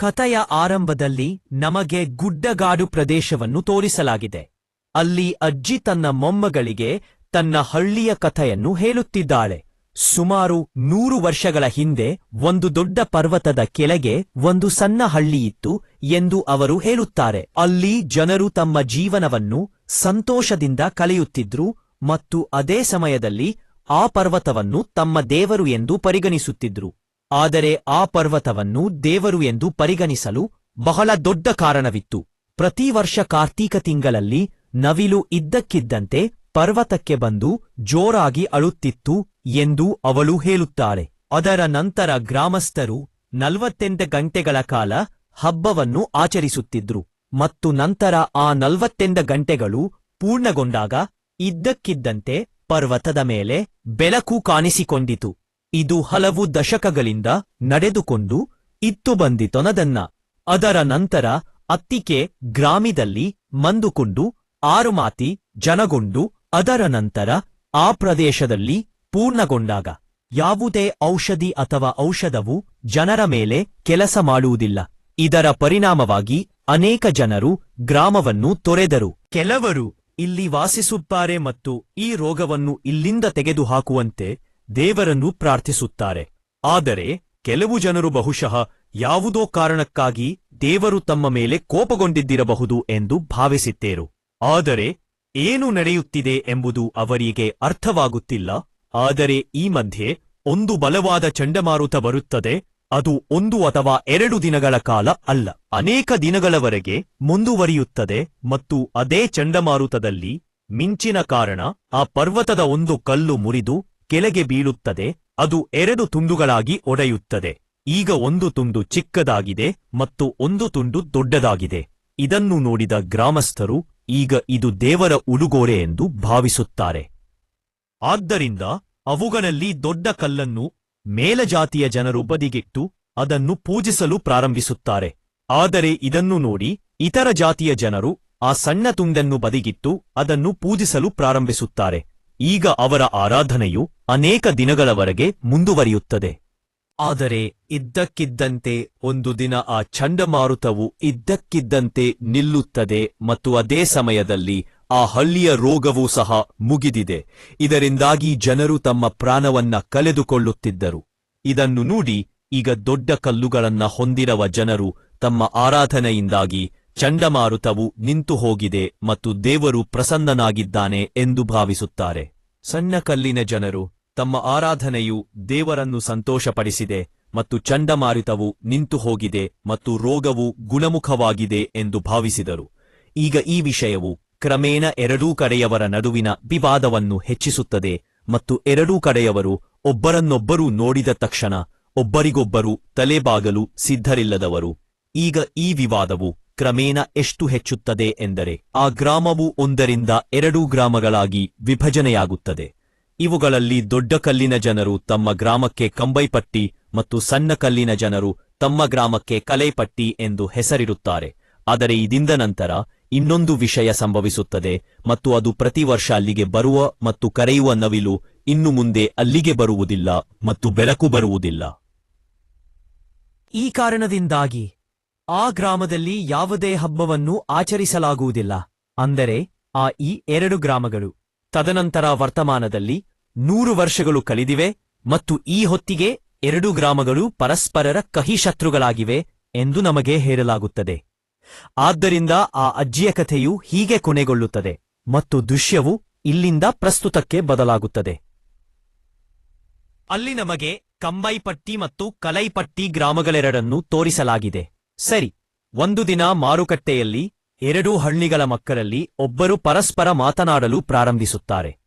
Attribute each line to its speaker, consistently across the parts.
Speaker 1: ಕಥೆಯ ಆರಂಭದಲ್ಲಿ ನಮಗೆ ಗುಡ್ಡಗಾಡು ಪ್ರದೇಶವನ್ನು ತೋರಿಸಲಾಗಿದೆ. ಅಲ್ಲಿ ಅಜ್ಜಿ ತನ್ನ ಮೊಮ್ಮಗಳಿಗೆ ತನ್ನ ಹಳ್ಳಿಯ ಕಥೆಯನ್ನು ಹೇಳುತ್ತಿದ್ದಾಳೆ. ಸುಮಾರು ನೂರು ವರ್ಷಗಳ ಹಿಂದೆ ಒಂದು ದೊಡ್ಡ ಪರ್ವತದ ಕೆಳಗೆ ಒಂದು ಸಣ್ಣ ಹಳ್ಳಿಯಿತ್ತು ಎಂದು ಅವರು ಹೇಳುತ್ತಾರೆ. ಅಲ್ಲಿ ಜನರು ತಮ್ಮ ಜೀವನವನ್ನು ಸಂತೋಷದಿಂದ ಕಳೆಯುತ್ತಿದ್ರು ಮತ್ತು ಅದೇ ಸಮಯದಲ್ಲಿ ಆ ಪರ್ವತವನ್ನು ತಮ್ಮ ದೇವರು ಎಂದು ಪರಿಗಣಿಸುತ್ತಿದ್ರು. ಆದರೆ ಆ ಪರ್ವತವನ್ನು ದೇವರು ಎಂದು ಪರಿಗಣಿಸಲು ಬಹಳ ದೊಡ್ಡ ಕಾರಣವಿತ್ತು. ಪ್ರತಿ ವರ್ಷ ಕಾರ್ತೀಕ ತಿಂಗಳಲ್ಲಿ ನವಿಲು ಇದ್ದಕ್ಕಿದ್ದಂತೆ ಪರ್ವತಕ್ಕೆ ಬಂದು ಜೋರಾಗಿ ಅಳುತ್ತಿತ್ತು ಎಂದು ಅವಳು ಹೇಳುತ್ತಾಳೆ. ಅದರ ನಂತರ ಗ್ರಾಮಸ್ಥರು ನಲವತ್ತೆಂಟು ಗಂಟೆಗಳ ಕಾಲ ಹಬ್ಬವನ್ನು ಆಚರಿಸುತ್ತಿದ್ರು ಮತ್ತು ನಂತರ ಆ ನಲವತ್ತೆಂಟು ಗಂಟೆಗಳು ಪೂರ್ಣಗೊಂಡಾಗ ಇದ್ದಕ್ಕಿದ್ದಂತೆ ಪರ್ವತದ ಮೇಲೆ ಬೆಳಕು ಕಾಣಿಸಿಕೊಂಡಿತು. ಇದು ಹಲವು ದಶಕಗಳಿಂದ ನಡೆದುಕೊಂಡು ಇತ್ತು ಬಂದಿತೊನದನ್ನ. ಅದರ ನಂತರ ಅತ್ತಿಕೆ ಗ್ರಾಮದಲ್ಲಿ ಮಂದುಕೊಂಡು ಆರುಮಾತಿ ಜನಗೊಂಡು ಅದರ ನಂತರ ಆ ಪ್ರದೇಶದಲ್ಲಿ ಪೂರ್ಣಗೊಂಡಾಗ ಯಾವುದೇ ಔಷಧಿ ಅಥವಾ ಔಷಧವು ಜನರ ಮೇಲೆ ಕೆಲಸ ಮಾಡುವುದಿಲ್ಲ. ಇದರ ಪರಿಣಾಮವಾಗಿ ಅನೇಕ ಜನರು ಗ್ರಾಮವನ್ನು ತೊರೆದರು. ಕೆಲವರು ಇಲ್ಲಿ ವಾಸಿಸುತ್ತಾರೆ ಮತ್ತು ಈ ರೋಗವನ್ನು ಇಲ್ಲಿಂದ ತೆಗೆದುಹಾಕುವಂತೆ ದೇವರನ್ನು ಪ್ರಾರ್ಥಿಸುತ್ತಾರೆ. ಆದರೆ ಕೆಲವು ಜನರು ಬಹುಶಃ ಯಾವುದೋ ಕಾರಣಕ್ಕಾಗಿ ದೇವರು ತಮ್ಮ ಮೇಲೆ ಕೋಪಗೊಂಡಿದ್ದಿರಬಹುದು ಎಂದು ಭಾವಿಸಿದ್ದೇರು ಆದರೆ ಏನು ನಡೆಯುತ್ತಿದೆ ಎಂಬುದು ಅವರಿಗೆ ಅರ್ಥವಾಗುತ್ತಿಲ್ಲ. ಆದರೆ ಈ ಮಧ್ಯೆ ಒಂದು ಬಲವಾದ ಚಂಡಮಾರುತ ಬರುತ್ತದೆ. ಅದು ಒಂದು ಅಥವಾ ಎರಡು ದಿನಗಳ ಕಾಲ ಅಲ್ಲ. ಅನೇಕ ದಿನಗಳವರೆಗೆ ಮುಂದುವರಿಯುತ್ತದೆ ಮತ್ತು ಅದೇ ಚಂಡಮಾರುತದಲ್ಲಿ ಮಿಂಚಿನ ಕಾರಣ ಆ ಪರ್ವತದ ಒಂದು ಕಲ್ಲು ಮುರಿದು ಕೆಳಗೆ ಬೀಳುತ್ತದೆ, ಅದು ಎರಡು ತುಂಡುಗಳಾಗಿ ಒಡೆಯುತ್ತದೆ. ಈಗ ಒಂದು ತುಂಡು ಚಿಕ್ಕದಾಗಿದೆ ಮತ್ತು ಒಂದು ತುಂಡು ದೊಡ್ಡದಾಗಿದೆ. ಇದನ್ನು ನೋಡಿದ ಗ್ರಾಮಸ್ಥರು, ಈಗ ಇದು ದೇವರ ಉಡುಗೊರೆ ಎಂದು ಭಾವಿಸುತ್ತಾರೆ. ಆದ್ದರಿಂದ ಅವುಗಳಲ್ಲಿ ದೊಡ್ಡ ಕಲ್ಲನ್ನು ಮೇಲಜಾತಿಯ ಜನರು ಬದಿಗಿಟ್ಟು ಅದನ್ನು ಪೂಜಿಸಲು ಪ್ರಾರಂಭಿಸುತ್ತಾರೆ. ಆದರೆ ಇದನ್ನು ನೋಡಿ ಇತರ ಜಾತಿಯ ಜನರು ಆ ಸಣ್ಣ ತುಂಡನ್ನು ಬದಿಗಿಟ್ಟು ಅದನ್ನು ಪೂಜಿಸಲು ಪ್ರಾರಂಭಿಸುತ್ತಾರೆ. ಈಗ ಅವರ ಆರಾಧನೆಯು ಅನೇಕ ದಿನಗಳವರೆಗೆ ಮುಂದುವರಿಯುತ್ತದೆ. ಆದರೆ ಇದ್ದಕ್ಕಿದ್ದಂತೆ ಒಂದು ದಿನ ಆ ಚಂಡಮಾರುತವು ಇದ್ದಕ್ಕಿದ್ದಂತೆ ನಿಲ್ಲುತ್ತದೆ ಮತ್ತು ಅದೇ ಸಮಯದಲ್ಲಿ ಆ ಹಳ್ಳಿಯ ರೋಗವೂ ಸಹ ಮುಗಿದಿದೆ. ಇದರಿಂದಾಗಿ ಜನರು ತಮ್ಮ ಪ್ರಾಣವನ್ನ ಕಳೆದುಕೊಳ್ಳುತ್ತಿದ್ದರು. ಇದನ್ನು ನೋಡಿ ಈಗ ದೊಡ್ಡ ಕಲ್ಲುಗಳನ್ನ ಹೊಂದಿರುವ ಜನರು ತಮ್ಮ ಆರಾಧನೆಯಿಂದಾಗಿ ಚಂಡಮಾರುತವು ನಿಂತು ಹೋಗಿದೆ ಮತ್ತು ದೇವರು ಪ್ರಸನ್ನನಾಗಿದ್ದಾನೆ ಎಂದು ಭಾವಿಸುತ್ತಾರೆ. ಸಣ್ಣ ಕಲ್ಲಿನ ಜನರು ತಮ್ಮ ಆರಾಧನೆಯು ದೇವರನ್ನು ಸಂತೋಷಪಡಿಸಿದೆ ಮತ್ತು ಚಂಡಮಾರುತವು ನಿಂತು ಹೋಗಿದೆ ಮತ್ತು ರೋಗವು ಗುಣಮುಖವಾಗಿದೆ ಎಂದು ಭಾವಿಸಿದರು. ಈಗ ಈ ವಿಷಯವು ಕ್ರಮೇಣ ಎರಡೂ ಕಡೆಯವರ ನಡುವಿನ ವಿವಾದವನ್ನು ಹೆಚ್ಚಿಸುತ್ತದೆ ಮತ್ತು ಎರಡೂ ಕಡೆಯವರು ಒಬ್ಬರನ್ನೊಬ್ಬರು ನೋಡಿದ ತಕ್ಷಣ ಒಬ್ಬರಿಗೊಬ್ಬರು ತಲೆಬಾಗಲು ಸಿದ್ಧರಿಲ್ಲದವರು. ಈಗ ಈ ವಿವಾದವು ಕ್ರಮೇಣ ಎಷ್ಟು ಹೆಚ್ಚುತ್ತದೆ ಎಂದರೆ ಆ ಗ್ರಾಮವು ಒಂದರಿಂದ ಎರಡೂ ಗ್ರಾಮಗಳಾಗಿ ವಿಭಜನೆಯಾಗುತ್ತದೆ. ಇವುಗಳಲ್ಲಿ ದೊಡ್ಡ ಕಲ್ಲಿನ ಜನರು ತಮ್ಮ ಗ್ರಾಮಕ್ಕೆ ಕಂಬೈಪಟ್ಟಿ ಮತ್ತು ಸಣ್ಣ ಕಲ್ಲಿನ ಜನರು ತಮ್ಮ ಗ್ರಾಮಕ್ಕೆ ಕಲೈಪಟ್ಟಿ ಎಂದು ಹೆಸರಿರುತ್ತಾರೆ. ಆದರೆ ಇದಿಂದ ನಂತರ ಇನ್ನೊಂದು ವಿಷಯ ಸಂಭವಿಸುತ್ತದೆ ಮತ್ತು ಅದು ಪ್ರತಿ ವರ್ಷ ಅಲ್ಲಿಗೆ ಬರುವ ಮತ್ತು ಕರೆಯುವ ನವಿಲು ಇನ್ನು ಮುಂದೆ ಅಲ್ಲಿಗೆ ಬರುವುದಿಲ್ಲ ಮತ್ತು ಬೆಳಕು ಬರುವುದಿಲ್ಲ. ಈ ಕಾರಣದಿಂದಾಗಿ ಆ ಗ್ರಾಮದಲ್ಲಿ ಯಾವುದೇ ಹಬ್ಬವನ್ನು ಆಚರಿಸಲಾಗುವುದಿಲ್ಲ. ಅಂದರೆ, ಆ ಈ ಎರಡು ಗ್ರಾಮಗಳು ತದನಂತರ ವರ್ತಮಾನದಲ್ಲಿ ನೂರು ವರ್ಷಗಳು ಕಳೆದಿವೆ ಮತ್ತು ಈ ಹೊತ್ತಿಗೆ ಎರಡು ಗ್ರಾಮಗಳು ಪರಸ್ಪರರ ಕಹಿ ಶತ್ರುಗಳಾಗಿವೆ ಎಂದು ನಮಗೆ ಹೇಳಲಾಗುತ್ತದೆ. ಆದ್ದರಿಂದ ಆ ಅಜ್ಜಿಯ ಕಥೆಯು ಹೀಗೆ ಕೊನೆಗೊಳ್ಳುತ್ತದೆ ಮತ್ತು ದೃಶ್ಯವು ಇಲ್ಲಿಂದ ಪ್ರಸ್ತುತಕ್ಕೆ ಬದಲಾಗುತ್ತದೆ. ಅಲ್ಲಿ ನಮಗೆ ಕಂಬೈಪಟ್ಟಿ ಮತ್ತು ಕಲೈಪಟ್ಟಿ ಗ್ರಾಮಗಳೆರಡನ್ನು ತೋರಿಸಲಾಗಿದೆ. ಸರಿ, ಒಂದು ದಿನ ಮಾರುಕಟ್ಟೆಯಲ್ಲಿ ಎರಡೂ ಹಳ್ಳಿಗಳ ಮಕ್ಕಳಲ್ಲಿ ಒಬ್ಬರು ಪರಸ್ಪರ ಮಾತನಾಡಲು ಪ್ರಾರಂಭಿಸುತ್ತಾರೆ.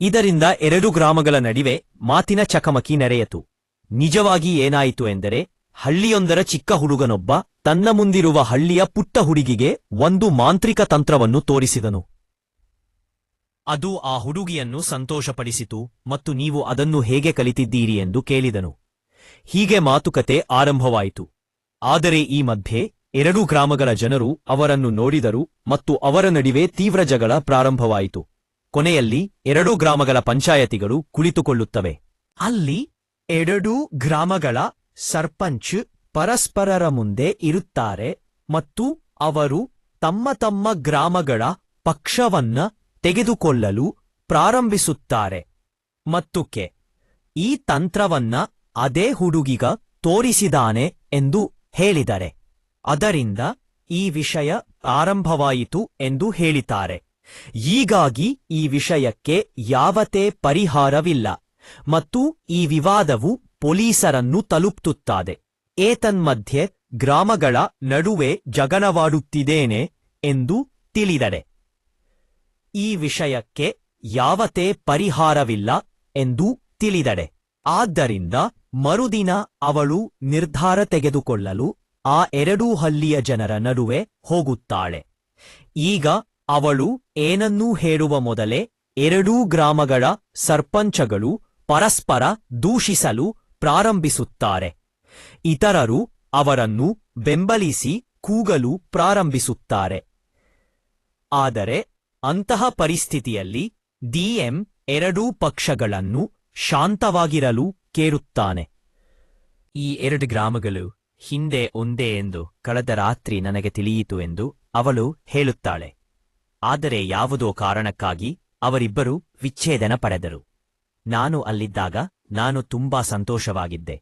Speaker 1: ಇದರಿಂದ ಎರಡು ಗ್ರಾಮಗಳ ನಡುವೆ ಮಾತಿನ ಚಕಮಕಿ ನೆರೆಯಿತು ನಿಜವಾಗಿ ಏನಾಯಿತು ಎಂದರೆ, ಹಳ್ಳಿಯೊಂದರ ಚಿಕ್ಕ ಹುಡುಗನೊಬ್ಬ ತನ್ನ ಮುಂದಿರುವ ಹಳ್ಳಿಯ ಪುಟ್ಟ ಹುಡುಗಿಗೆ ಒಂದು ಮಾಂತ್ರಿಕ ತಂತ್ರವನ್ನು ತೋರಿಸಿದನು. ಅದು ಆ ಹುಡುಗಿಯನ್ನು ಸಂತೋಷಪಡಿಸಿತು ಮತ್ತು ನೀವು ಅದನ್ನು ಹೇಗೆ ಕಲಿತಿದ್ದೀರಿ ಎಂದು ಕೇಳಿದನು. ಹೀಗೆ ಮಾತುಕತೆ ಆರಂಭವಾಯಿತು. ಆದರೆ ಈ ಮಧ್ಯೆ ಎರಡು ಗ್ರಾಮಗಳ ಜನರು ಅವರನ್ನು ನೋಡಿದರು ಮತ್ತು ಅವರ ನಡುವೆ ತೀವ್ರ ಜಗಳ ಪ್ರಾರಂಭವಾಯಿತು. ಕೊನೆಯಲ್ಲಿ ಎರಡೂ ಗ್ರಾಮಗಳ ಪಂಚಾಯತಿಗಳು ಕುಳಿತುಕೊಳ್ಳುತ್ತವೆ. ಅಲ್ಲಿ ಎರಡೂ ಗ್ರಾಮಗಳ ಸರ್ಪಂಚ್ ಪರಸ್ಪರರ ಮುಂದೆ ಇರುತ್ತಾರೆ ಮತ್ತು ಅವರು ತಮ್ಮ ತಮ್ಮ ಗ್ರಾಮಗಳ ಪಕ್ಷವನ್ನ ತೆಗೆದುಕೊಳ್ಳಲು ಪ್ರಾರಂಭಿಸುತ್ತಾರೆ. ಮತ್ತು ಕೆ, ಈ ತಂತ್ರವನ್ನ ಅದೇ ಹುಡುಗಿಗ ತೋರಿಸಿದಾನೆ ಎಂದು ಹೇಳಿದರೆ ಅದರಿಂದ ಈ ವಿಷಯ ಆರಂಭವಾಯಿತು ಎಂದು ಹೇಳಿದ್ದಾರೆ. ಹೀಗಾಗಿ ಈ ವಿಷಯಕ್ಕೆ ಯಾವತೇ ಪರಿಹಾರವಿಲ್ಲ ಮತ್ತು ಈ ವಿವಾದವು ಪೊಲೀಸರನ್ನು ತಲುಪ್ತುತ್ತದೆ ಏತನ್ಮಧ್ಯೆ ಗ್ರಾಮಗಳ ನಡುವೆ ಜಗನವಾಡುತ್ತಿದ್ದೇನೆ ಎಂದು ತಿಳಿದರೆ. ಈ ವಿಷಯಕ್ಕೆ ಯಾವತೇ ಪರಿಹಾರವಿಲ್ಲ ಎಂದು ತಿಳಿದಡೆ ಆದ್ದರಿಂದ ಮರುದಿನ ಅವಳು ನಿರ್ಧಾರ ತೆಗೆದುಕೊಳ್ಳಲು ಆ ಎರಡೂ ಹಳ್ಳಿಯ ಜನರ ನಡುವೆ ಹೋಗುತ್ತಾಳೆ. ಈಗ ಅವಳು ಏನನ್ನೂ ಹೇಳುವ ಮೊದಲೇ ಎರಡೂ ಗ್ರಾಮಗಳ ಸರ್ಪಂಚಗಳು ಪರಸ್ಪರ ದೂಷಿಸಲು ಪ್ರಾರಂಭಿಸುತ್ತಾರೆ. ಇತರರು ಅವರನ್ನು ಬೆಂಬಲಿಸಿ ಕೂಗಲು ಪ್ರಾರಂಭಿಸುತ್ತಾರೆ. ಆದರೆ ಅಂತಹ ಪರಿಸ್ಥಿತಿಯಲ್ಲಿ ಡಿಎಂ ಎರಡೂ ಪಕ್ಷಗಳನ್ನು ಶಾಂತವಾಗಿರಲು ಕೇರುತ್ತಾನೆ ಈ ಎರಡು ಗ್ರಾಮಗಳು ಹಿಂದೆ ಒಂದೇ ಎಂದು ಕಳೆದ ರಾತ್ರಿ ನನಗೆ ತಿಳಿಯಿತು ಎಂದು ಅವಳು ಹೇಳುತ್ತಾಳೆ. ಆದರೆ ಯಾವುದೋ ಕಾರಣಕ್ಕಾಗಿ ಅವರಿಬ್ಬರು ವಿಚ್ಛೇದನ ಪಡೆದರು. ನಾನು ಅಲ್ಲಿದ್ದಾಗ ನಾನು ತುಂಬಾ ಸಂತೋಷವಾಗಿದ್ದೆ.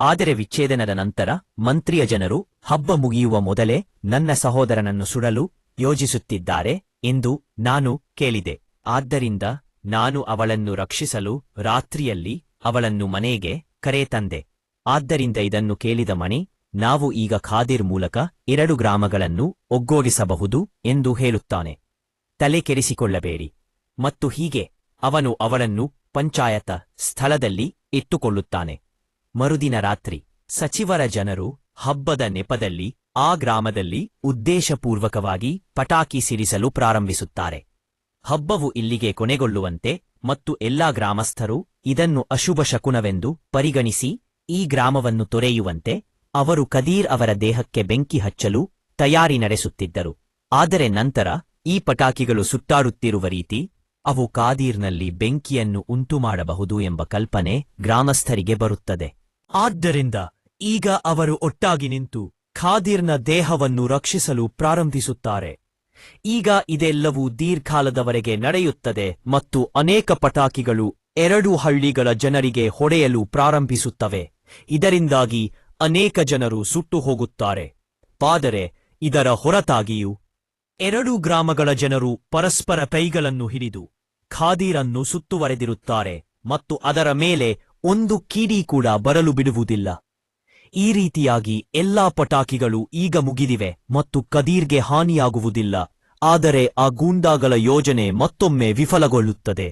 Speaker 1: ಆದರೆ ವಿಚ್ಛೇದನದ ನಂತರ ಮಂತ್ರಿಯ ಜನರು ಹಬ್ಬ ಮುಗಿಯುವ ಮೊದಲೇ ನನ್ನ ಸಹೋದರನನ್ನು ಸುಡಲು ಯೋಜಿಸುತ್ತಿದ್ದಾರೆ ಎಂದು ನಾನು ಕೇಳಿದೆ. ಆದ್ದರಿಂದ ನಾನು ಅವಳನ್ನು ರಕ್ಷಿಸಲು ರಾತ್ರಿಯಲ್ಲಿ ಅವಳನ್ನು ಮನೆಗೆ ಕರೆತಂದೆ ಆದ್ದರಿಂದ ಇದನ್ನು ಕೇಳಿದ ಮಣಿ, ನಾವು ಈಗ ಖಾದಿರ್ ಮೂಲಕ ಎರಡು ಗ್ರಾಮಗಳನ್ನು ಒಗ್ಗೂಡಿಸಬಹುದು ಎಂದು ಹೇಳುತ್ತಾನೆ. ತಲೆ ಕೆರೆಸಿಕೊಳ್ಳಬೇಡಿ ಮತ್ತು ಹೀಗೆ ಅವನು ಅವಳನ್ನು ಪಂಚಾಯತ ಸ್ಥಳದಲ್ಲಿ ಇಟ್ಟುಕೊಳ್ಳುತ್ತಾನೆ. ಮರುದಿನ ರಾತ್ರಿ ಸಚಿವರ ಜನರು ಹಬ್ಬದ ನೆಪದಲ್ಲಿ ಆ ಗ್ರಾಮದಲ್ಲಿ ಉದ್ದೇಶಪೂರ್ವಕವಾಗಿ ಪಟಾಕಿ ಸಿಡಿಸಲು ಪ್ರಾರಂಭಿಸುತ್ತಾರೆ. ಹಬ್ಬವು ಇಲ್ಲಿಗೆ ಕೊನೆಗೊಳ್ಳುವಂತೆ ಮತ್ತು ಎಲ್ಲಾ ಗ್ರಾಮಸ್ಥರು ಇದನ್ನು ಅಶುಭ ಶಕುನವೆಂದು ಪರಿಗಣಿಸಿ ಈ ಗ್ರಾಮವನ್ನು ತೊರೆಯುವಂತೆ ಅವರು ಕದೀರ್ ಅವರ ದೇಹಕ್ಕೆ ಬೆಂಕಿ ಹಚ್ಚಲು ತಯಾರಿ ನಡೆಸುತ್ತಿದ್ದರು. ಆದರೆ ನಂತರ ಈ ಪಟಾಕಿಗಳು ಸುತ್ತಾಡುತ್ತಿರುವ ರೀತಿ ಅವು ಕಾದೀರ್ನಲ್ಲಿ ಬೆಂಕಿಯನ್ನು ಉಂಟುಮಾಡಬಹುದು ಎಂಬ ಕಲ್ಪನೆ ಗ್ರಾಮಸ್ಥರಿಗೆ ಬರುತ್ತದೆ. ಆದ್ದರಿಂದ ಈಗ ಅವರು ಒಟ್ಟಾಗಿ ನಿಂತು ಖಾದೀರ್ನ ದೇಹವನ್ನು ರಕ್ಷಿಸಲು ಪ್ರಾರಂಭಿಸುತ್ತಾರೆ. ಈಗ ಇದೆಲ್ಲವೂ ದೀರ್ಘಾಲದವರೆಗೆ ನಡೆಯುತ್ತದೆ ಮತ್ತು ಅನೇಕ ಪಟಾಕಿಗಳು ಎರಡೂ ಹಳ್ಳಿಗಳ ಜನರಿಗೆ ಹೊಡೆಯಲು ಪ್ರಾರಂಭಿಸುತ್ತವೆ. ಇದರಿಂದಾಗಿ ಅನೇಕ ಜನರು ಸುಟ್ಟು ಹೋಗುತ್ತಾರೆ. ಆದರೆ ಇದರ ಹೊರತಾಗಿಯೂ ಎರಡು ಗ್ರಾಮಗಳ ಜನರು ಪರಸ್ಪರ ಕೈಗಳನ್ನು ಹಿಡಿದು ಖಾದೀರನ್ನು ಸುತ್ತುವರೆದಿರುತ್ತಾರೆ ಮತ್ತು ಅದರ ಮೇಲೆ ಒಂದು ಕೀಡಿ ಕೂಡ ಬರಲು ಬಿಡುವುದಿಲ್ಲ. ಈ ರೀತಿಯಾಗಿ ಎಲ್ಲಾ ಪಟಾಕಿಗಳು ಈಗ ಮುಗಿದಿವೆ ಮತ್ತು ಕದೀರ್ಗೆ ಹಾನಿಯಾಗುವುದಿಲ್ಲ. ಆದರೆ ಆ ಗೂಂಡಾಗಳ ಯೋಜನೆ ಮತ್ತೊಮ್ಮೆ ವಿಫಲಗೊಳ್ಳುತ್ತದೆ.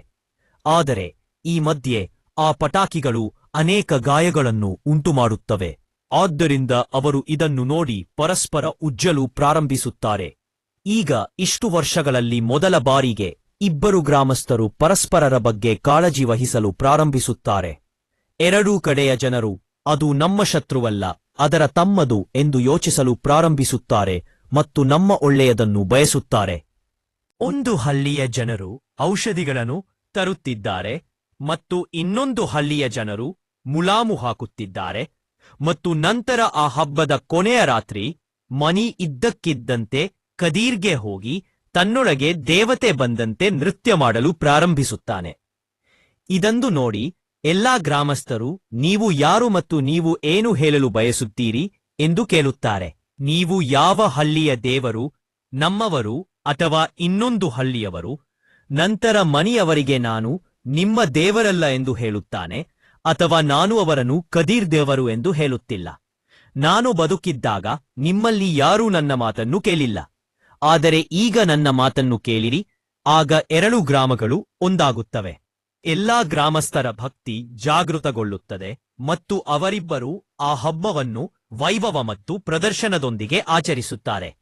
Speaker 1: ಆದರೆ ಈ ಮಧ್ಯೆ ಆ ಪಟಾಕಿಗಳು ಅನೇಕ ಗಾಯಗಳನ್ನು ಉಂಟುಮಾಡುತ್ತವೆ. ಆದ್ದರಿಂದ ಅವರು ಇದನ್ನು ನೋಡಿ ಪರಸ್ಪರ ಉಜ್ಜಲು ಪ್ರಾರಂಭಿಸುತ್ತಾರೆ. ಈಗ ಇಷ್ಟು ವರ್ಷಗಳಲ್ಲಿ ಮೊದಲ ಬಾರಿಗೆ ಇಬ್ಬರು ಗ್ರಾಮಸ್ಥರು ಪರಸ್ಪರರ ಬಗ್ಗೆ ಕಾಳಜಿ ವಹಿಸಲು ಪ್ರಾರಂಭಿಸುತ್ತಾರೆ. ಎರಡೂ ಕಡೆಯ ಜನರು, ಅದು ನಮ್ಮ ಶತ್ರುವಲ್ಲ, ಅದರ ತಮ್ಮದು ಎಂದು ಯೋಚಿಸಲು ಪ್ರಾರಂಭಿಸುತ್ತಾರೆ ಮತ್ತು ನಮ್ಮ ಒಳ್ಳೆಯದನ್ನು ಬಯಸುತ್ತಾರೆ. ಒಂದು ಹಳ್ಳಿಯ ಜನರು ಔಷಧಿಗಳನ್ನು ತರುತ್ತಿದ್ದಾರೆ. ಮತ್ತು ಇನ್ನೊಂದು ಹಳ್ಳಿಯ ಜನರು ಮುಲಾಮು ಹಾಕುತ್ತಿದ್ದಾರೆ. ಮತ್ತು ನಂತರ ಆ ಹಬ್ಬದ ಕೊನೆಯ ರಾತ್ರಿ ಮನಿ ಇದ್ದಕ್ಕಿದ್ದಂತೆ ಕದೀರ್ಗೆ ಹೋಗಿ ತನ್ನೊಳಗೆ ದೇವತೆ ಬಂದಂತೆ ನೃತ್ಯ ಮಾಡಲು ಪ್ರಾರಂಭಿಸುತ್ತಾನೆ. ಇದಂದು ನೋಡಿ ಎಲ್ಲಾ ಗ್ರಾಮಸ್ಥರು ನೀವು ಯಾರು ಮತ್ತು ನೀವು ಏನು ಹೇಳಲು ಬಯಸುತ್ತೀರಿ ಎಂದು ಕೇಳುತ್ತಾರೆ. ನೀವು ಯಾವ ಹಳ್ಳಿಯ ದೇವರು, ನಮ್ಮವರು ಅಥವಾ ಇನ್ನೊಂದು ಹಳ್ಳಿಯವರು, ನಂತರ ಮನಿಯವರಿಗೆ ನಾನು ನಿಮ್ಮ ದೇವರಲ್ಲ ಎಂದು ಹೇಳುತ್ತಾನೆ, ಅಥವಾ ನಾನು ಅವರನ್ನು ಕದೀರ್ ದೇವರು ಎಂದು ಹೇಳುತ್ತಿಲ್ಲ. ನಾನು ಬದುಕಿದ್ದಾಗ ನಿಮ್ಮಲ್ಲಿ ಯಾರೂ ನನ್ನ ಮಾತನ್ನು ಕೇಳಿಲ್ಲ. ಆದರೆ ಈಗ ನನ್ನ ಮಾತನ್ನು ಕೇಳಿರಿ, ಆಗ ಎರಡು ಗ್ರಾಮಗಳು ಒಂದಾಗುತ್ತವೆ. ಎಲ್ಲಾ ಗ್ರಾಮಸ್ಥರ ಭಕ್ತಿ ಜಾಗೃತಗೊಳ್ಳುತ್ತದೆ, ಮತ್ತು ಅವರಿಬ್ಬರು ಆ ಹಬ್ಬವನ್ನು ವೈಭವ ಮತ್ತು ಪ್ರದರ್ಶನದೊಂದಿಗೆ ಆಚರಿಸುತ್ತಾರೆ.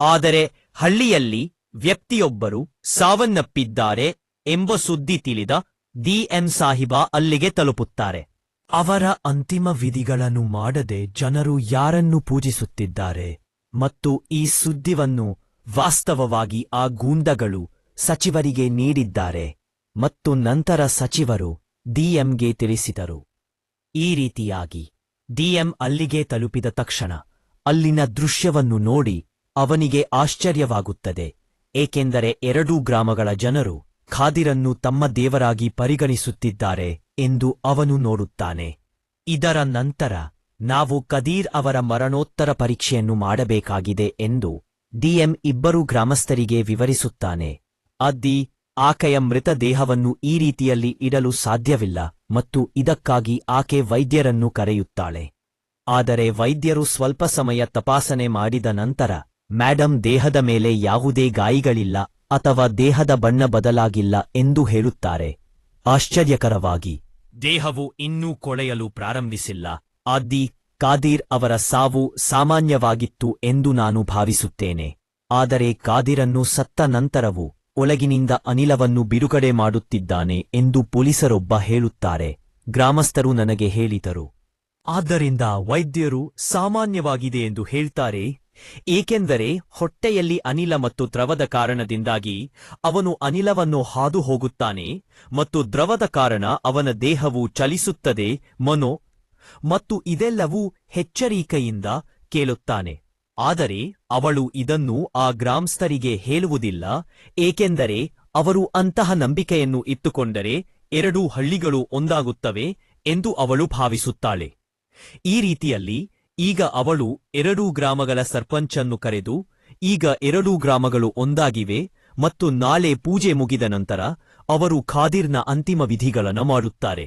Speaker 1: ಆದರೆ ಹಳ್ಳಿಯಲ್ಲಿ ವ್ಯಕ್ತಿಯೊಬ್ಬರು ಸಾವನ್ನಪ್ಪಿದ್ದಾರೆ ಎಂಬ ಸುದ್ದಿ ತಿಳಿದ ಡಿಎಂ ಸಾಹಿಬ ಅಲ್ಲಿಗೆ ತಲುಪುತ್ತಾರೆ. ಅವರ ಅಂತಿಮ ವಿಧಿಗಳನ್ನು ಮಾಡದೆ ಜನರು ಯಾರನ್ನು ಪೂಜಿಸುತ್ತಿದ್ದಾರೆ ಮತ್ತು ಈ ಸುದ್ದಿವನ್ನು ವಾಸ್ತವವಾಗಿ ಆ ಗೂಂಡಗಳು ಸಚಿವರಿಗೆ ನೀಡಿದ್ದಾರೆ ಮತ್ತು ನಂತರ ಸಚಿವರು ಡಿಎಂಗೆ ತಿಳಿಸಿದರು. ಈ ರೀತಿಯಾಗಿ ಡಿಎಂ ಅಲ್ಲಿಗೆ ತಲುಪಿದ ತಕ್ಷಣ ಅಲ್ಲಿನ ದೃಶ್ಯವನ್ನು ನೋಡಿ ಅವನಿಗೆ ಆಶ್ಚರ್ಯವಾಗುತ್ತದೆ, ಏಕೆಂದರೆ ಎರಡೂ ಗ್ರಾಮಗಳ ಜನರು ಖಾದಿರನ್ನು ತಮ್ಮ ದೇವರಾಗಿ ಪರಿಗಣಿಸುತ್ತಿದ್ದಾರೆ ಎಂದು ಅವನು ನೋಡುತ್ತಾನೆ. ಇದರ ನಂತರ ನಾವು ಕದೀರ್ ಅವರ ಮರಣೋತ್ತರ ಪರೀಕ್ಷೆಯನ್ನು ಮಾಡಬೇಕಾಗಿದೆ ಎಂದು ಡಿಎಂ ಇಬ್ಬರು ಗ್ರಾಮಸ್ಥರಿಗೆ ವಿವರಿಸುತ್ತಾನೆ. ಅದ್ದಿ, ಆಕೆಯ ಮೃತದೇಹವನ್ನು ಈ ರೀತಿಯಲ್ಲಿ ಇಡಲು ಸಾಧ್ಯವಿಲ್ಲ ಮತ್ತು ಇದಕ್ಕಾಗಿ ಆಕೆ ವೈದ್ಯರನ್ನು ಕರೆಯುತ್ತಾಳೆ. ಆದರೆ ವೈದ್ಯರು ಸ್ವಲ್ಪ ಸಮಯ ತಪಾಸಣೆ ಮಾಡಿದ ನಂತರ, ಮ್ಯಾಡಂ, ದೇಹದ ಮೇಲೆ ಯಾವುದೇ ಗಾಯಗಳಿಲ್ಲ ಅಥವಾ ದೇಹದ ಬಣ್ಣ ಬದಲಾಗಿಲ್ಲ ಎಂದು ಹೇಳುತ್ತಾರೆ. ಆಶ್ಚರ್ಯಕರವಾಗಿ. ದೇಹವು ಇನ್ನೂ ಕೊಳೆಯಲು ಪ್ರಾರಂಭಿಸಿಲ್ಲ. ಆದ್ದಿ ಕಾದಿರ್ ಅವರ ಸಾವು ಸಾಮಾನ್ಯವಾಗಿತ್ತು ಎಂದು ನಾನು ಭಾವಿಸುತ್ತೇನೆ. ಆದರೆ ಕಾದಿರನ್ನು ಸತ್ತ ನಂತರವೂ ಒಳಗಿನಿಂದ ಅನಿಲವನ್ನು ಬಿಡುಗಡೆ ಮಾಡುತ್ತಿದ್ದಾನೆ ಎಂದು ಪೊಲೀಸರೊಬ್ಬ ಹೇಳುತ್ತಾರೆ. ಗ್ರಾಮಸ್ಥರು ನನಗೆ ಹೇಳಿದರು. ಆದ್ದರಿಂದ ವೈದ್ಯರು ಸಾಮಾನ್ಯವಾಗಿದೆ ಎಂದು ಹೇಳ್ತಾರೆ. ಏಕೆಂದರೆ ಹೊಟ್ಟೆಯಲ್ಲಿ ಅನಿಲ ಮತ್ತು ದ್ರವದ ಕಾರಣದಿಂದಾಗಿ ಅವನು ಅನಿಲವನ್ನು ಹಾದು ಹೋಗುತ್ತಾನೆ ಮತ್ತು ದ್ರವದ ಕಾರಣ ಅವನ ದೇಹವು ಚಲಿಸುತ್ತದೆ, ಮನೋ, ಮತ್ತು ಇದೆಲ್ಲವೂ ಎಚ್ಚರಿಕೆಯಿಂದ ಕೇಳುತ್ತಾನೆ. ಆದರೆ ಅವಳು ಇದನ್ನು ಆ ಗ್ರಾಮಸ್ಥರಿಗೆ ಹೇಳುವುದಿಲ್ಲ, ಏಕೆಂದರೆ ಅವರು ಅಂತಹ ನಂಬಿಕೆಯನ್ನು ಇಟ್ಟುಕೊಂಡರೆ ಎರಡೂ ಹಳ್ಳಿಗಳು ಒಂದಾಗುತ್ತವೆ ಎಂದು ಅವಳು ಭಾವಿಸುತ್ತಾಳೆ. ಈ ರೀತಿಯಲ್ಲಿ ಈಗ ಅವಳು ಎರಡೂ ಗ್ರಾಮಗಳ ಸರ್ಪಂಚನ್ನು ಕರೆದು, ಈಗ ಎರಡೂ ಗ್ರಾಮಗಳು ಒಂದಾಗಿವೆ ಮತ್ತು ನಾಳೆ ಪೂಜೆ ಮುಗಿದ ನಂತರ ಅವರು ಖಾದಿರ್ನ ಅಂತಿಮ ವಿಧಿಗಳನ್ನು ಮಾಡುತ್ತಾರೆ.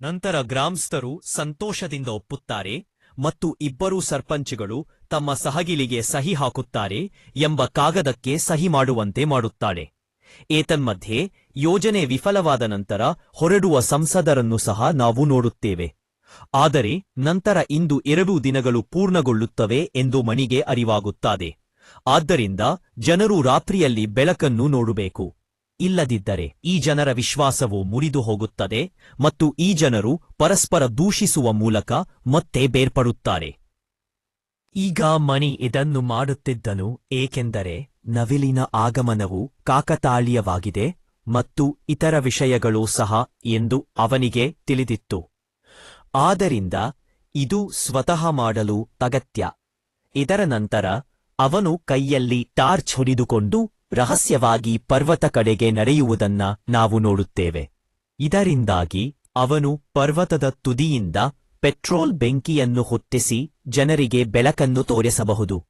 Speaker 1: ನಂತರ ಗ್ರಾಮಸ್ಥರು ಸಂತೋಷದಿಂದ ಒಪ್ಪುತ್ತಾರೆ ಮತ್ತು ಇಬ್ಬರೂ ಸರ್ಪಂಚ್ಗಳು ತಮ್ಮ ಸಹಗಿಲಿಗೆ ಸಹಿ ಹಾಕುತ್ತಾರೆ ಎಂಬ ಕಾಗದಕ್ಕೆ ಸಹಿ ಮಾಡುವಂತೆ ಮಾಡುತ್ತಾಳೆ. ಏತನ್ಮಧ್ಯೆ ಯೋಜನೆ ವಿಫಲವಾದ ನಂತರ ಹೊರಡುವ ಸಂಸದರನ್ನು ಸಹ ನಾವು ನೋಡುತ್ತೇವೆ. ಆದರೆ ನಂತರ ಇಂದು ಎರಡು ದಿನಗಳು ಪೂರ್ಣಗೊಳ್ಳುತ್ತವೆ ಎಂದು ಮಣಿಗೆ ಅರಿವಾಗುತ್ತದೆ. ಆದ್ದರಿಂದ ಜನರು ರಾತ್ರಿಯಲ್ಲಿ ಬೆಳಕನ್ನು ನೋಡಬೇಕು. ಇಲ್ಲದಿದ್ದರೆ ಈ ಜನರ ವಿಶ್ವಾಸವು ಮುರಿದು ಹೋಗುತ್ತದೆ ಮತ್ತು ಈ ಜನರು ಪರಸ್ಪರ ದೂಷಿಸುವ ಮೂಲಕ ಮತ್ತೆ ಬೇರ್ಪಡುತ್ತಾರೆ. ಈಗ ಮಣಿ ಇದನ್ನು ಮಾಡುತ್ತಿದ್ದನು ಏಕೆಂದರೆ ನವಿಲಿನ ಆಗಮನವು ಕಾಕತಾಳೀಯವಾಗಿದೆ ಮತ್ತು ಇತರ ವಿಷಯಗಳೂ ಸಹ ಎಂದು ಅವನಿಗೆ ತಿಳಿದಿತ್ತು. ಆದ್ದರಿಂದ ಇದು ಸ್ವತಃ ಮಾಡಲು ಅಗತ್ಯ. ಇದರ ನಂತರ ಅವನು ಕೈಯಲ್ಲಿ ಟಾರ್ಚ್ ಹೊಡೆದುಕೊಂಡು ರಹಸ್ಯವಾಗಿ ಪರ್ವತ ಕಡೆಗೆ ನಡೆಯುವುದನ್ನ ನಾವು ನೋಡುತ್ತೇವೆ. ಇದರಿಂದಾಗಿ ಅವನು ಪರ್ವತದ ತುದಿಯಿಂದ ಪೆಟ್ರೋಲ್ ಬೆಂಕಿಯನ್ನು ಹೊತ್ತಿಸಿ ಜನರಿಗೆ ಬೆಳಕನ್ನು ತೋರಿಸಬಹುದು.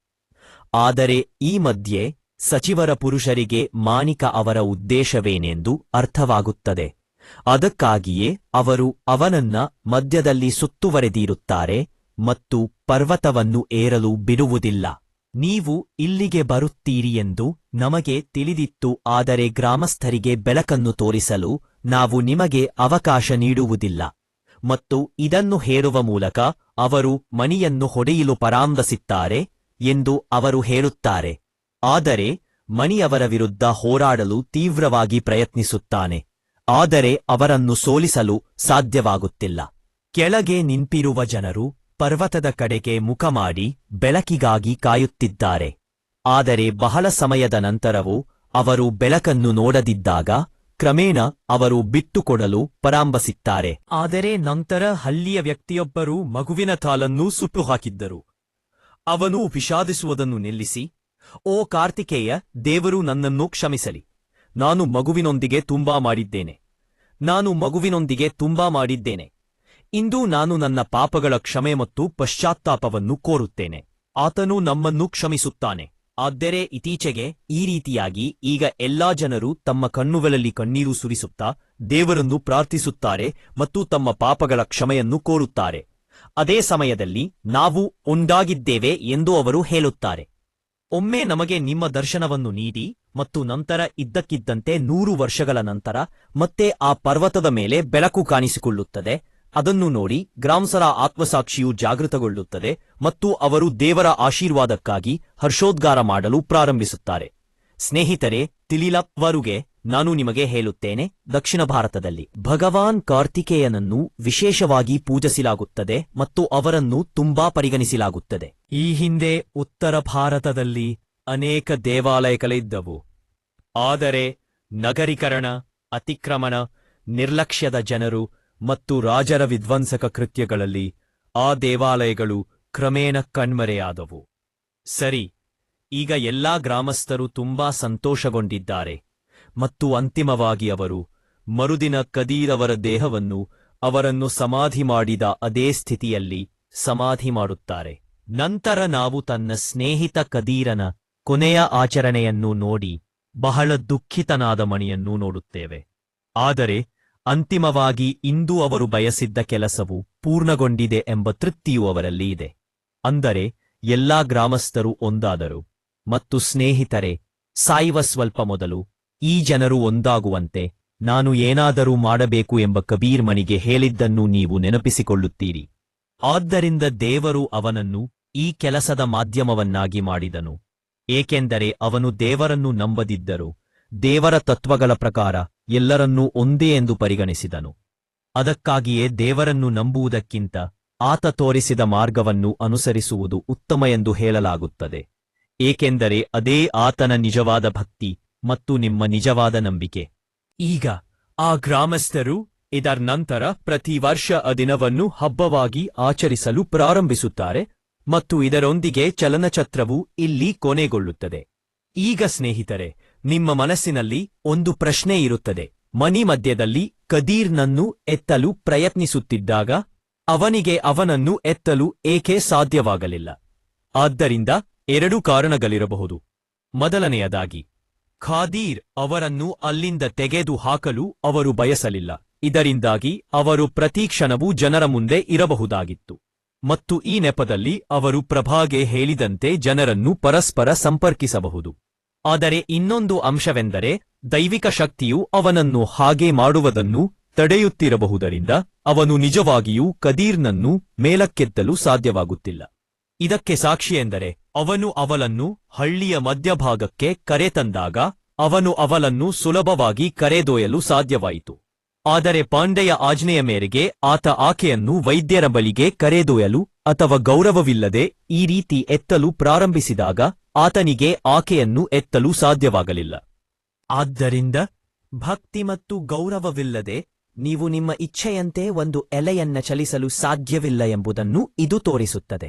Speaker 1: ಆದರೆ ಈ ಮಧ್ಯೆ ಸಚಿವರ ಪುರುಷರಿಗೆ ಮಾಣಿಕ ಅವರ ಉದ್ದೇಶವೇನೆಂದು ಅರ್ಥವಾಗುತ್ತದೆ. ಅದಕ್ಕಾಗಿಯೇ ಅವರು ಅವನನ್ನ ಮಧ್ಯದಲ್ಲಿ ಸುತ್ತುವರೆದಿರುತ್ತಾರೆ ಮತ್ತು ಪರ್ವತವನ್ನು ಏರಲು ಬಿಡುವುದಿಲ್ಲ. ನೀವು ಇಲ್ಲಿಗೆ ಬರುತ್ತೀರಿ ಎಂದು ನಮಗೆ ತಿಳಿದಿತ್ತು, ಆದರೆ ಗ್ರಾಮಸ್ಥರಿಗೆ ಬೆಳಕನ್ನು ತೋರಿಸಲು ನಾವು ನಿಮಗೆ ಅವಕಾಶ ನೀಡುವುದಿಲ್ಲ. ಮತ್ತು ಇದನ್ನು ಹೇರುವ ಮೂಲಕ ಅವರು ಮಣಿಯನ್ನು ಹೊಡೆಯಲು ಪರಾಂಬಸಿದ್ದಾರೆ ಎಂದು ಅವರು ಹೇಳುತ್ತಾರೆ. ಆದರೆ ಮಣಿಯವರ ವಿರುದ್ಧ ಹೋರಾಡಲು ತೀವ್ರವಾಗಿ ಪ್ರಯತ್ನಿಸುತ್ತಾನೆ. ಆದರೆ ಅವರನ್ನು ಸೋಲಿಸಲು ಸಾಧ್ಯವಾಗುತ್ತಿಲ್ಲ. ಕೆಳಗೆ ನಿಂತಿರುವ ಜನರು ಪರ್ವತದ ಕಡೆಗೆ ಮುಖ ಮಾಡಿ ಬೆಳಕಿಗಾಗಿ ಕಾಯುತ್ತಿದ್ದಾರೆ. ಆದರೆ ಬಹಳ ಸಮಯದ ನಂತರವೂ ಅವರು ಬೆಳಕನ್ನು ನೋಡದಿದ್ದಾಗ ಕ್ರಮೇಣ ಅವರು ಬಿಟ್ಟುಕೊಡಲು ಪರಾಂಬಸಿದ್ದಾರೆ ಆದರೆ ನಂತರ ಹಳ್ಳಿಯ ವ್ಯಕ್ತಿಯೊಬ್ಬರು ಮಗುವಿನ ತಾಲನ್ನು ಸುಟ್ಟುಹಾಕಿದ್ದರು. ಅವನು ವಿಷಾದಿಸುವುದನ್ನು ನಿಲ್ಲಿಸಿ, ಓ ಕಾರ್ತಿಕೇಯ, ದೇವರು ನನ್ನನ್ನು ಕ್ಷಮಿಸಲಿ. ನಾನು ಮಗುವಿನೊಂದಿಗೆ ತುಂಬಾ ಮಾಡಿದ್ದೇನೆ. ನಾನು ಮಗುವಿನೊಂದಿಗೆ ತುಂಬಾ ಮಾಡಿದ್ದೇನೆ. ಇಂದು ನಾನು ನನ್ನ ಪಾಪಗಳ ಕ್ಷಮೆ ಮತ್ತು ಪಶ್ಚಾತ್ತಾಪವನ್ನು ಕೋರುತ್ತೇನೆ. ಆತನು ನಮ್ಮನ್ನು ಕ್ಷಮಿಸುತ್ತಾನೆ. ಆದ್ದರೆ ಇತ್ತೀಚೆಗೆ ಈ ರೀತಿಯಾಗಿ ಈಗ ಎಲ್ಲಾ ಜನರು ತಮ್ಮ ಕಣ್ಣುಗಳಲ್ಲಿ ಕಣ್ಣೀರು ಸುರಿಸುತ್ತಾ ದೇವರನ್ನು ಪ್ರಾರ್ಥಿಸುತ್ತಾರೆ ಮತ್ತು ತಮ್ಮ ಪಾಪಗಳ ಕ್ಷಮೆಯನ್ನು ಕೋರುತ್ತಾರೆ. ಅದೇ ಸಮಯದಲ್ಲಿ ನಾವು ಒಂದಾಗಿದ್ದೇವೆ ಎಂದು ಅವರು ಹೇಳುತ್ತಾರೆ. ಒಮ್ಮೆ ನಮಗೆ ನಿಮ್ಮ ದರ್ಶನವನ್ನು ನೀಡಿ ಮತ್ತು ನಂತರ ಇದ್ದಕ್ಕಿದ್ದಂತೆ ನೂರು ವರ್ಷಗಳ ನಂತರ ಮತ್ತೆ ಆ ಪರ್ವತದ ಮೇಲೆ ಬೆಳಕು ಕಾಣಿಸಿಕೊಳ್ಳುತ್ತದೆ. ಅದನ್ನು ನೋಡಿ ಗ್ರಾಮಸರ ಆತ್ಮಸಾಕ್ಷಿಯು ಜಾಗೃತಗೊಳ್ಳುತ್ತದೆ ಮತ್ತು ಅವರು ದೇವರ ಆಶೀರ್ವಾದಕ್ಕಾಗಿ ಹರ್ಷೋದ್ಗಾರ ಮಾಡಲು ಪ್ರಾರಂಭಿಸುತ್ತಾರೆ. ಸ್ನೇಹಿತರೆ ತಿಳಿಲವರುಗೆ ನಾನು ನಿಮಗೆ ಹೇಳುತ್ತೇನೆ, ದಕ್ಷಿಣ ಭಾರತದಲ್ಲಿ ಭಗವಾನ್ ಕಾರ್ತಿಕೇಯನನ್ನು ವಿಶೇಷವಾಗಿ ಪೂಜಿಸಲಾಗುತ್ತದೆ ಮತ್ತು ಅವರನ್ನು ತುಂಬಾ ಪರಿಗಣಿಸಲಾಗುತ್ತದೆ. ಈ ಹಿಂದೆ ಉತ್ತರ ಭಾರತದಲ್ಲಿ ಅನೇಕ ದೇವಾಲಯಗಳಿದ್ದವು. ಆದರೆ ನಗರೀಕರಣ, ಅತಿಕ್ರಮಣ, ನಿರ್ಲಕ್ಷ್ಯದ ಜನರು ಮತ್ತು ರಾಜರ ವಿಧ್ವಂಸಕ ಕೃತ್ಯಗಳಲ್ಲಿ ಆ ದೇವಾಲಯಗಳು ಕ್ರಮೇಣ ಕಣ್ಮರೆಯಾದವು. ಸರಿ, ಈಗ ಎಲ್ಲಾ ಗ್ರಾಮಸ್ಥರು ತುಂಬಾ ಸಂತೋಷಗೊಂಡಿದ್ದಾರೆ ಮತ್ತು ಅಂತಿಮವಾಗಿ ಅವರು ಮರುದಿನ ಕದೀರವರ ದೇಹವನ್ನು ಅವರನ್ನು ಸಮಾಧಿ ಮಾಡಿದ ಅದೇ ಸ್ಥಿತಿಯಲ್ಲಿ ಸಮಾಧಿ ಮಾಡುತ್ತಾರೆ. ನಂತರ ನಾವು ತನ್ನ ಸ್ನೇಹಿತ ಕದೀರನ ಕೊನೆಯ ಆಚರಣೆಯನ್ನು ನೋಡಿ ಬಹಳ ದುಃಖಿತನಾದ ಮಣಿಯನ್ನು ನೋಡುತ್ತೇವೆ. ಆದರೆ ಅಂತಿಮವಾಗಿ ಇಂದು ಅವರು ಬಯಸಿದ್ದ ಕೆಲಸವು ಪೂರ್ಣಗೊಂಡಿದೆ ಎಂಬ ತೃಪ್ತಿಯು ಅವರಲ್ಲಿ ಇದೆ. ಅಂದರೆ ಎಲ್ಲಾ ಗ್ರಾಮಸ್ಥರು ಒಂದಾದರು. ಮತ್ತು ಸ್ನೇಹಿತರೆ, ಸಾಯುವ ಸ್ವಲ್ಪ ಮೊದಲು ಈ ಜನರು ಒಂದಾಗುವಂತೆ ನಾನು ಏನಾದರೂ ಮಾಡಬೇಕು ಎಂಬ ಕಬೀರ್ ಮನಿಗೆ ಹೇಳಿದ್ದನ್ನು ನೀವು ನೆನಪಿಸಿಕೊಳ್ಳುತ್ತೀರಿ. ಆದ್ದರಿಂದ ದೇವರು ಅವನನ್ನು ಈ ಕೆಲಸದ ಮಾಧ್ಯಮವನ್ನಾಗಿ ಮಾಡಿದನು. ಏಕೆಂದರೆ ಅವನು ದೇವರನ್ನು ನಂಬದಿದ್ದರು. ದೇವರ ತತ್ವಗಳ ಪ್ರಕಾರ ಎಲ್ಲರನ್ನೂ ಒಂದೇ ಎಂದು ಪರಿಗಣಿಸಿದನು. ಅದಕ್ಕಾಗಿಯೇ ದೇವರನ್ನು ನಂಬುವುದಕ್ಕಿಂತ ಆತ ತೋರಿಸಿದ ಮಾರ್ಗವನ್ನು ಅನುಸರಿಸುವುದು ಉತ್ತಮ ಎಂದು ಹೇಳಲಾಗುತ್ತದೆ. ಏಕೆಂದರೆ ಅದೇ ಆತನ ನಿಜವಾದ ಭಕ್ತಿ ಮತ್ತು ನಿಮ್ಮ ನಿಜವಾದ ನಂಬಿಕೆ. ಈಗ ಆ ಗ್ರಾಮಸ್ಥರು ಇದರ ನಂತರ ಪ್ರತಿ ವರ್ಷ ಆ ದಿನವನ್ನು ಹಬ್ಬವಾಗಿ ಆಚರಿಸಲು ಪ್ರಾರಂಭಿಸುತ್ತಾರೆ. ಮತ್ತು ಇದರೊಂದಿಗೆ ಚಲನಚಿತ್ರವು ಇಲ್ಲಿ ಕೊನೆಗೊಳ್ಳುತ್ತದೆ. ಈಗ ಸ್ನೇಹಿತರೆ, ನಿಮ್ಮ ಮನಸ್ಸಿನಲ್ಲಿ ಒಂದು ಪ್ರಶ್ನೆ ಇರುತ್ತದೆ. ಮನಿ ಮಧ್ಯದಲ್ಲಿ ಕದೀರ್ನನ್ನು ಎತ್ತಲು ಪ್ರಯತ್ನಿಸುತ್ತಿದ್ದಾಗ ಅವನಿಗೆ ಅವನನ್ನು ಎತ್ತಲು ಏಕೆ ಸಾಧ್ಯವಾಗಲಿಲ್ಲ? ಆದ್ದರಿಂದ ಎರಡು ಕಾರಣಗಳಿರಬಹುದು. ಮೊದಲನೆಯದಾಗಿ, ಖಾದೀರ್ ಅವರನ್ನು ಅಲ್ಲಿಂದ ತೆಗೆದು ಹಾಕಲು ಅವರು ಬಯಸಲಿಲ್ಲ. ಇದರಿಂದಾಗಿ ಅವರು ಪ್ರತೀಕ್ಷಣವು ಜನರ ಮುಂದೆ ಇರಬಹುದಾಗಿತ್ತು. ಮತ್ತು ಈ ನೆಪದಲ್ಲಿ ಅವರು ಪ್ರಭಾಗೆ ಹೇಳಿದಂತೆ ಜನರನ್ನು ಪರಸ್ಪರ ಸಂಪರ್ಕಿಸಬಹುದು. ಆದರೆ ಇನ್ನೊಂದು ಅಂಶವೆಂದರೆ, ದೈವಿಕ ಶಕ್ತಿಯು ಅವನನ್ನು ಹಾಗೆ ಮಾಡುವುದನ್ನು ತಡೆಯುತ್ತಿರಬಹುದರಿಂದ ಅವನು ನಿಜವಾಗಿಯೂ ಕದೀರ್ನನ್ನು ಮೇಲಕ್ಕೆತ್ತಲು ಸಾಧ್ಯವಾಗುತ್ತಿಲ್ಲ. ಇದಕ್ಕೆ ಸಾಕ್ಷಿಯೆಂದರೆ ಅವನು ಅವಲನ್ನು ಹಳ್ಳಿಯ ಮಧ್ಯಭಾಗಕ್ಕೆ ಕರೆತಂದಾಗ ಅವನು ಅವಲನ್ನು ಸುಲಭವಾಗಿ ಕರೆದೊಯ್ಯಲು ಸಾಧ್ಯವಾಯಿತು. ಆದರೆ ಪಾಂಡೆಯ ಆಜ್ಞೆಯ ಮೇರೆಗೆ ಆತ ಆಕೆಯನ್ನು ವೈದ್ಯರ ಬಳಿಗೆ ಕರೆದೊಯ್ಯಲು ಅಥವಾ ಗೌರವವಿಲ್ಲದೆ ಈ ರೀತಿ ಎತ್ತಲು ಪ್ರಾರಂಭಿಸಿದಾಗ ಆತನಿಗೆ ಆಕೆಯನ್ನು ಎತ್ತಲು ಸಾಧ್ಯವಾಗಲಿಲ್ಲ. ಆದ್ದರಿಂದ ಭಕ್ತಿ ಮತ್ತು ಗೌರವವಿಲ್ಲದೆ ನೀವು ನಿಮ್ಮ ಇಚ್ಛೆಯಂತೆ ಒಂದು ಎಲೆಯನ್ನ ಚಲಿಸಲು ಸಾಧ್ಯವಿಲ್ಲ ಎಂಬುದನ್ನು ಇದು ತೋರಿಸುತ್ತದೆ.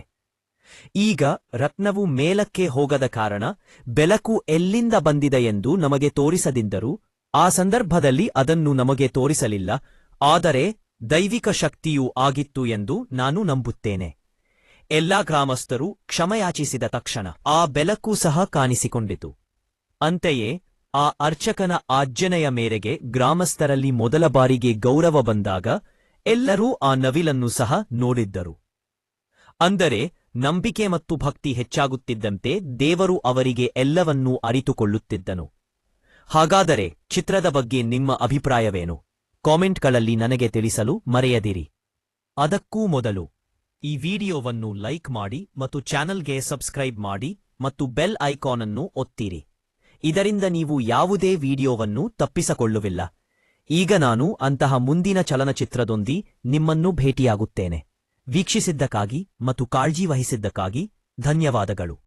Speaker 1: ಈಗ ರತ್ನವು ಮೇಲಕ್ಕೆ ಹೋಗದ ಕಾರಣ ಬೆಳಕು ಎಲ್ಲಿಂದ ಬಂದಿದೆ ಎಂದು ನಮಗೆ ತೋರಿಸದಿದ್ದರೂ ಆ ಸಂದರ್ಭದಲ್ಲಿ ಅದನ್ನು ನಮಗೆ ತೋರಿಸಲಿಲ್ಲ, ಆದರೆ ದೈವಿಕ ಶಕ್ತಿಯೂ ಆಗಿತ್ತು ಎಂದು ನಾನು ನಂಬುತ್ತೇನೆ. ಎಲ್ಲಾ ಗ್ರಾಮಸ್ಥರು ಕ್ಷಮಯಾಚಿಸಿದ ತಕ್ಷಣ ಆ ಬೆಳಕು ಸಹ ಕಾಣಿಸಿಕೊಂಡಿತು. ಅಂತೆಯೇ, ಆ ಅರ್ಚಕನ ಆಜ್ಜನೆಯ ಮೇರೆಗೆ ಗ್ರಾಮಸ್ಥರಲ್ಲಿ ಮೊದಲ ಬಾರಿಗೆ ಗೌರವ ಬಂದಾಗ ಎಲ್ಲರೂ ಆ ನವಿಲನ್ನು ಸಹ ನೋಡಿದ್ದರು. ಅಂದರೆ, ನಂಬಿಕೆ ಮತ್ತು ಭಕ್ತಿ ಹೆಚ್ಚಾಗುತ್ತಿದ್ದಂತೆ ದೇವರು ಅವರಿಗೆ ಎಲ್ಲವನ್ನೂ ಅರಿತುಕೊಳ್ಳುತ್ತಿದ್ದನು. ಹಾಗಾದರೆ ಚಿತ್ರದ ಬಗ್ಗೆ ನಿಮ್ಮ ಅಭಿಪ್ರಾಯವೇನು? ಕಾಮೆಂಟ್ಗಳಲ್ಲಿ ನನಗೆ ತಿಳಿಸಲು ಮರೆಯದಿರಿ. ಅದಕ್ಕೂ ಮೊದಲು, ಈ ವಿಡಿಯೋವನ್ನು ಲೈಕ್ ಮಾಡಿ ಮತ್ತು ಚಾನಲ್ಗೆ ಸಬ್ಸ್ಕ್ರೈಬ್ ಮಾಡಿ ಮತ್ತು ಬೆಲ್ ಐಕಾನ್ ಅನ್ನು ಒತ್ತಿರಿ. ಇದರಿಂದ ನೀವು ಯಾವುದೇ ವಿಡಿಯೋವನ್ನು ತಪ್ಪಿಸಿಕೊಳ್ಳುವಿಲ್ಲ. ಈಗ ನಾನು ಅಂತಹ ಮುಂದಿನ ಚಲನಚಿತ್ರದೊಂದಿ ನಿಮ್ಮನ್ನು ಭೇಟಿಯಾಗುತ್ತೇನೆ. ವೀಕ್ಷಿಸಿದ್ದಕ್ಕಾಗಿ ಮತ್ತು ಕಾಳಜಿ ವಹಿಸಿದ್ದಕ್ಕಾಗಿ ಧನ್ಯವಾದಗಳು.